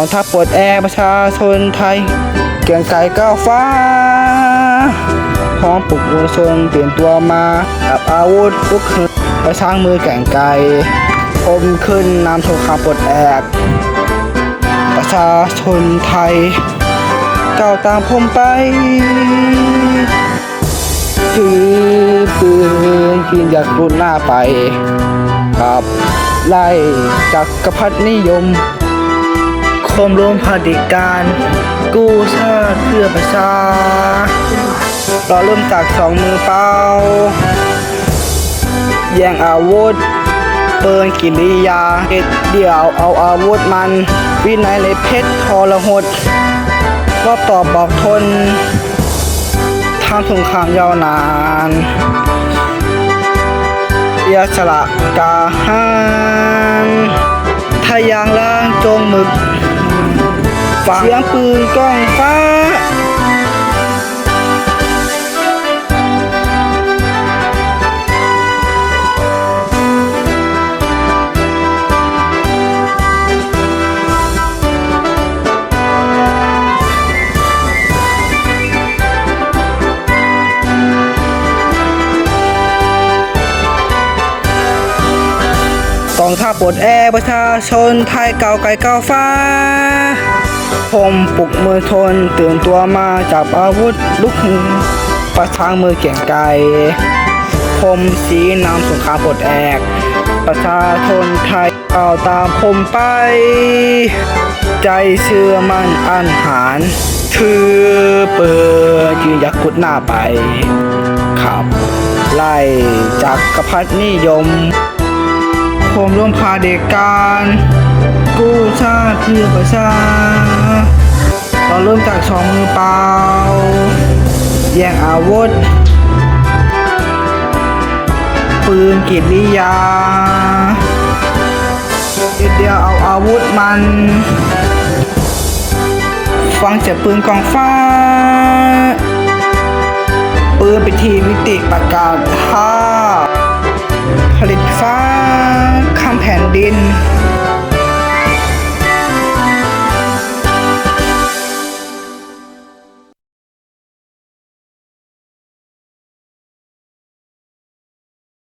องทัพปลดแอกประชาชนไทย เกียงไก่ก้าวฟ้า พร้อมปลุกมวลชนเปลี่ยนตัวมากับอาวุธลุกขึ้นประช้างมือแก่งไก่คมขึ้นนำสงครามปลดแอก ประชาชนไทยก้าวตามผมไปถือปืนกินอยากรุนหน้าไปขับไล่จักรพรรดินิยม คมรวมผด็จการ กู้ชาติเพื่อประชา เราเริ่มจากสองมือเปล่าแย่งอาวุธเปินกิริยาเด็ดเดี่ยวเอาอาวุธมัน วินัยในเพชรทรหดรอบตอบบอกทนทางสงครามยาวนานเยกฉละกาหา เสียงปืนก้องฟ้ากองทัพปลดแอประชาชนไทยเก่าไก่เก่าฟ้า ผมปลุกมือทนตื่นตัวมาจับอาวุธลุกประทางมือเก่งไกลผมสีนำสงครามปลดแอก ประชาชนไทยก้าตามผมไป ใจเชื่อมั่นอันหารถือเปิดยืนยักษ์กุดหน้าไปขับ ไล่จักรพรรดินิยมผมร่วมพาเด็กการกู้ชาติเพื่อประชา จากสองมือเปล่า แย่งอาวุธ ปืนกิริยาเดียวเอาอาวุธมัน ฟังจากปืนกองฟ้า ปืนไปทีวิติประกาศท่าผลิตฟ้าคำแผ่นดิน